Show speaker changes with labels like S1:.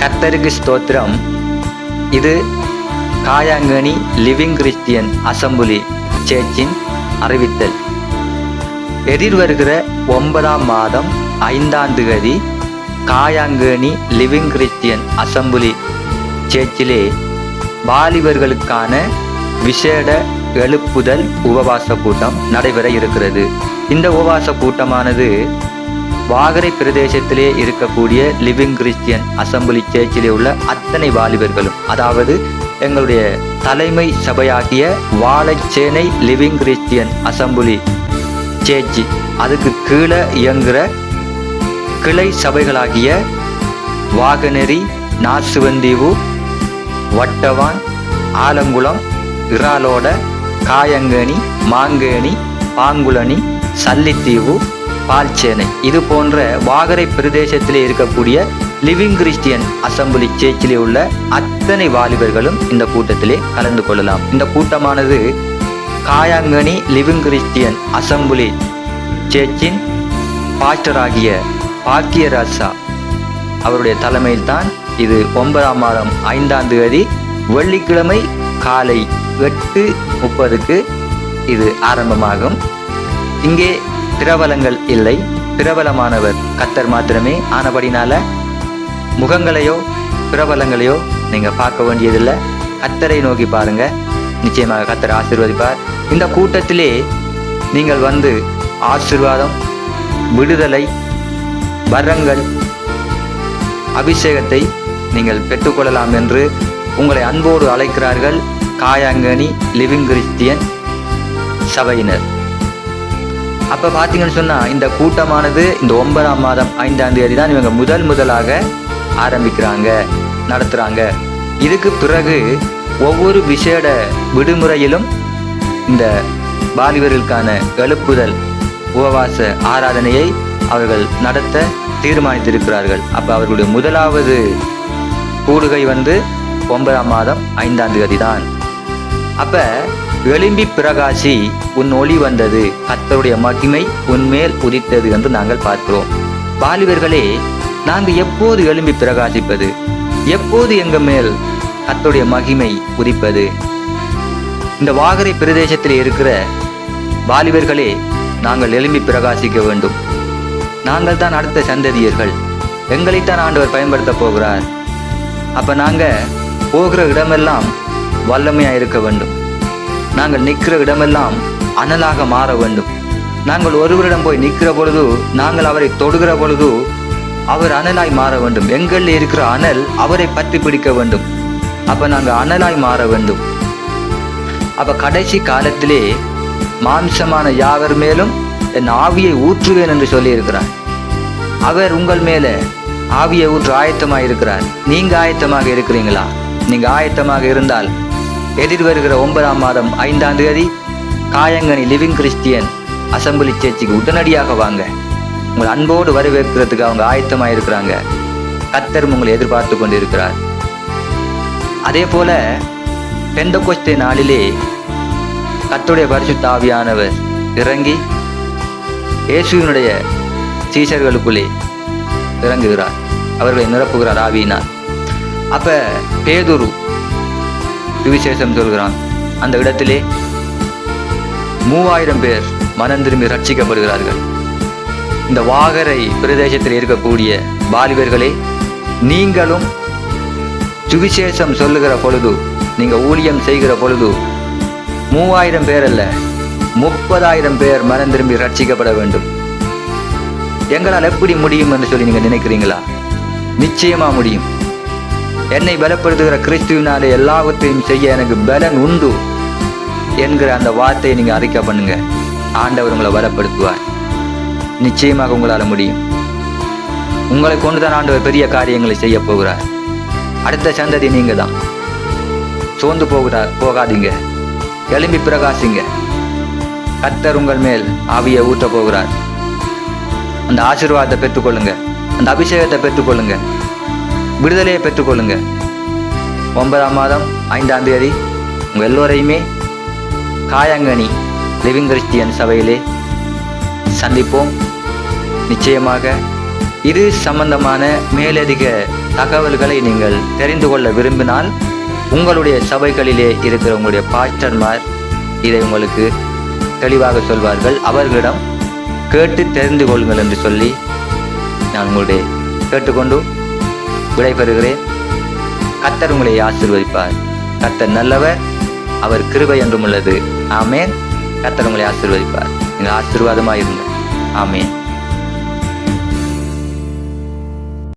S1: கர்த்தருக்கு ஸ்தோத்திரம். இது காயாங்கனி லிவிங் கிறிஸ்டியன் அசம்பிளி சேர்ச்சின் அறிவித்தல். எதிர்வருகிற ஒன்பதாம் மாதம் ஐந்தாம் தேதி காயாங்கனி லிவிங் கிறிஸ்டியன் அசம்பிளி சேர்ச்சிலே வாலிபர்களுக்கான விசேட எழுப்புதல் உபவாச கூட்டம் நடைபெற இருக்கிறது. இந்த உபவாச கூட்டமானது வாகரை பிரதேசத்திலே இருக்கக்கூடிய லிவிங் கிறிஸ்டியன் அசம்பிளி சேர்ச்சிலே உள்ள அத்தனை வாலிபர்களும் அதாவது எங்களுடைய தலைமை சபையாகிய Vazhaichenai Living Christian Assembly church அதுக்கு கீழே இயங்குகிற கிளை சபைகளாகிய வாகனேரி நாசுவந்தீவு வட்டவான் ஆலங்குளம் இறாலோட காயங்கேணி மாங்கேணி பாங்குளனி சல்லித்தீவு பால்சேனை. இது போன்ற வாகரை பிரதேசத்தில் இருக்கக்கூடிய லிவிங் கிறிஸ்டியன் அசம்பிளி சேர்ச்சிலே உள்ள அத்தனை வாலிபர்களும் இந்த கூட்டத்திலே கலந்து கொள்ளலாம். இந்த கூட்டமானது காயாங்கனி லிவிங் கிறிஸ்டியன் அசம்பிளி சேர்ச்சின் பாஸ்டராகிய பாக்கியராசா அவருடைய தலைமையில் தான் இது ஒன்பதாம் மாதம் ஐந்தாம் தேதி வெள்ளிக்கிழமை காலை எட்டு முப்பதுக்கு இது ஆரம்பமாகும். இங்கே பிரபலங்கள் இல்லை. பிரபலமானவர் கத்தர் மாத்திரமே. ஆனபடினால முகங்களையோ பிரபலங்களையோ நீங்கள் பார்க்க வேண்டியதில்லை. கத்தரை நோக்கி பாருங்க. நிச்சயமாக கத்தர் ஆசிர்வதிப்பார். இந்த கூட்டத்திலே நீங்கள் வந்து ஆசீர்வாதம் விடுதலை வரங்கள் அபிஷேகத்தை நீங்கள் பெற்றுக்கொள்ளலாம் என்று உங்களை அன்போடு அழைக்கிறார்கள் காயாங்கனி லிவிங் கிறிஸ்தியன் சபையினர். அப்போ பார்த்தீங்கன்னு சொன்னால் இந்த கூட்டமானது இந்த ஒன்பதாம் மாதம் ஐந்தாம் தேதி தான் இவங்க முதல் முதலாக ஆரம்பிக்கிறாங்க நடத்துகிறாங்க இதுக்கு பிறகு ஒவ்வொரு விசேட விடுமுறையிலும் இந்த வாலிபர்களுக்கான எழுப்புதல் உபவாச ஆராதனையை அவர்கள் நடத்த தீர்மானித்திருக்கிறார்கள். அப்போ அவர்களுடைய முதலாவது கூடுகை வந்து ஒன்பதாம் மாதம் ஐந்தாம் தேதி தான் அப்போ எழும்பி பிரகாசி உன் ஒளி வந்தது. கர்த்தருடைய மகிமை உன்மேல் உதித்தது என்று நாங்கள் பார்க்கிறோம். வாலிபர்களே நாங்கள் எப்போது எழும்பி பிரகாசிப்பது? எப்போது எங்க மேல் கர்த்தருடைய மகிமை உதிப்பது? இந்த வாகரை பிரதேசத்தில் இருக்கிற வாலிபர்களே நாங்கள் எழும்பி பிரகாசிக்க வேண்டும். நாங்கள் தான் அடுத்த சந்ததியர்கள். எங்களைத்தான் ஆண்டவர் பயன்படுத்த போகிறார். அப்ப நாங்க போகிற இடமெல்லாம் வல்லமையா இருக்க வேண்டும். நாங்கள் நிற்கிற இடமெல்லாம் அனலாக மாற வேண்டும். நாங்கள் ஒருவரிடம் போய் நிற்கிற பொழுது நாங்கள் அவரை தொடுகிற பொழுது அவர் அனலாய் மாற வேண்டும். எங்களில் இருக்கிற அனல் அவரை பற்றி பிடிக்க வேண்டும். அப்ப நாங்கள் அனலாய் மாற வேண்டும். அப்ப கடைசி காலத்திலே மாம்சமான யாவர் மேலும் என் ஆவியை ஊற்றுவேன் என்று சொல்லியிருக்கிறார். அவர் உங்கள் மேலே ஆவியை ஊற்று ஆயத்தமாக இருக்கிறார் நீங்க ஆயத்தமாக இருக்கிறீங்களா? நீங்க ஆயத்தமாக இருந்தால் எதிர் வருகிற ஒன்பதாம் மாதம் ஐந்தாம் தேதி காயங்கனி லிவிங் கிறிஸ்டியன் அசம்பிளி சேர்ச்சிக்கு உடனடியாக வாங்க. உங்கள் அன்போடு வரவேற்கிறதுக்கு அவங்க ஆயத்தமாக இருக்கிறாங்க. கத்தர் உங்களை எதிர்பார்த்து கொண்டு இருக்கிறார் அதே போல பெந்தகோஸ்தே நாளிலே கத்துடைய பரிசுத்த இறங்கி இயேசுவினுடைய சீசர்களுக்குள்ளே இறங்குகிறார். அவர்களை நிரப்புகிறார் ஆவியினார் அப்ப பேதுரு சுவிசேஷம் சொல்கிறான். அந்த இடத்திலே மூவாயிரம் பேர் மனம் திரும்பி ரட்சிக்கப்படுகிறார்கள். இந்த வாகரை பிரதேசத்தில் இருக்கக்கூடிய பாலிபர்களே நீங்களும் சுவிசேஷம் சொல்லுகிற பொழுது நீங்கள் ஊழியம் செய்கிற பொழுது மூவாயிரம் பேர் அல்ல முப்பதாயிரம் பேர் மனம் திரும்பி ரட்சிக்கப்பட வேண்டும். எங்களால் எப்படி முடியும் என்று சொல்லி நீங்கள் நினைக்கிறீங்களா? நிச்சயமாக முடியும். என்னை பலப்படுத்துகிற கிறிஸ்துவினாலே எல்லாவற்றையும் செய்ய எனக்கு பலன் உண்டு என்கிற அந்த வார்த்தையை நீங்கள் அறிக்கை பண்ணுங்க. ஆண்டவர் உங்களை பலப்படுத்துவார். நிச்சயமாக உங்களால் முடியும். உங்களை கொண்டுதான் ஆண்டவர் பெரிய காரியங்களை செய்ய போகிறார். அடுத்த சந்ததி நீங்க தான் சோர்ந்து போகிறா போகாதீங்க. எலும்பி பிரகாசிங்க. கத்தர் உங்கள் மேல் ஆவியை ஊற்ற போகிறார். அந்த ஆசீர்வாதத்தை பெற்றுக்கொள்ளுங்க. அந்த அபிஷேகத்தை பெற்றுக்கொள்ளுங்க. விடுதலையை பெற்றுக்கொள்ளுங்க. ஒன்பதாம் மாதம் ஐந்தாம் தேதி உங்கள் எல்லோரையுமே காயாங்கனி லிவிங் கிறிஸ்டியன் சபையிலே சந்திப்போம். நிச்சயமாக இது சம்பந்தமான மேலதிக தகவல்களை நீங்கள் தெரிந்து கொள்ள விரும்பினால் உங்களுடைய சபைகளிலே இருக்கிற உங்களுடைய பாஸ்டர்மார் இதை உங்களுக்கு தெளிவாக சொல்வார்கள். அவர்களிடம் கேட்டு தெரிந்து கொள்ளுங்கள் என்று சொல்லி நான் உங்களுடைய கேட்டுக்கொண்டு விடைபெறுகிறேன். கத்தர் உங்களை ஆசிர்வதிப்பார். கத்தர் நல்லவர் அவர் கிருபை என்றும் உள்ளது. ஆமேன். கத்தர் உங்களை ஆசிர்வதிப்பார். நீங்கள் ஆசீர்வாதமாக இருங்க ஆமேன்.